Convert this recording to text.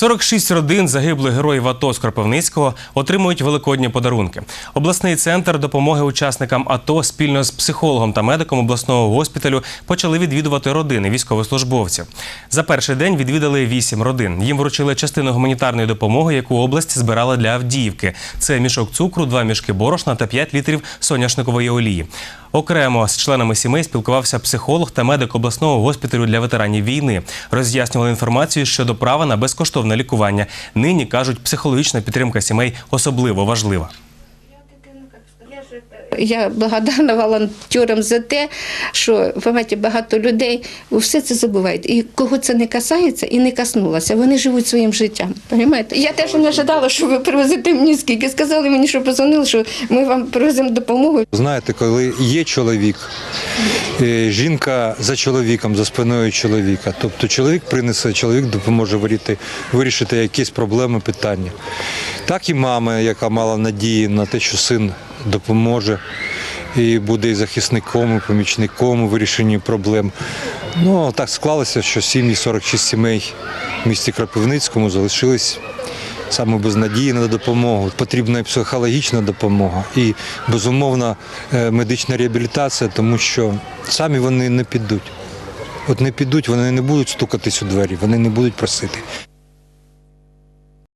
46 родин загиблих героїв АТО з Кропивницького отримують великодні подарунки. Обласний центр допомоги учасникам АТО спільно з психологом та медиком обласного госпіталю почали відвідувати родини військовослужбовців. За перший день відвідали 8 родин. Їм вручили частину гуманітарної допомоги, яку область збирала для Авдіївки. Це мішок цукру, два мішки борошна та 5 літрів соняшникової олії. Окремо з членами сімей спілкувався психолог та медик обласного госпіталю для ветеранів війни. Роз'яснювали інформацію щодо права на безкоштовне лікування. Нині кажуть, психологічна підтримка сімей особливо важлива. Я благодарна волонтерам за те, що знаєте, багато людей все це забувають. І кого це не касається і не коснулося, вони живуть своїм життям. Понимаєте? Я теж не ожидала, що ви привезете мені скільки. Сказали мені, що позвонили, що ми вам привеземо допомогу. Знаєте, коли є чоловік, е, жінка за чоловіком, за спиною чоловіка. Тобто чоловік принесе, чоловік допоможе вирішити, вирішити якісь проблеми, питання. Так і мама, яка мала надії на те, що син допоможе і буде і захисником, і помічником у вирішенні проблем. Ну, так склалося, що сім'ї 46 сімей в місті Кропивницькому залишились саме без надії на допомогу. Потрібна і психологічна допомога і безумовна е, медична реабілітація, тому що самі вони не підуть. От не підуть, вони не будуть стукатись у двері, вони не будуть просити.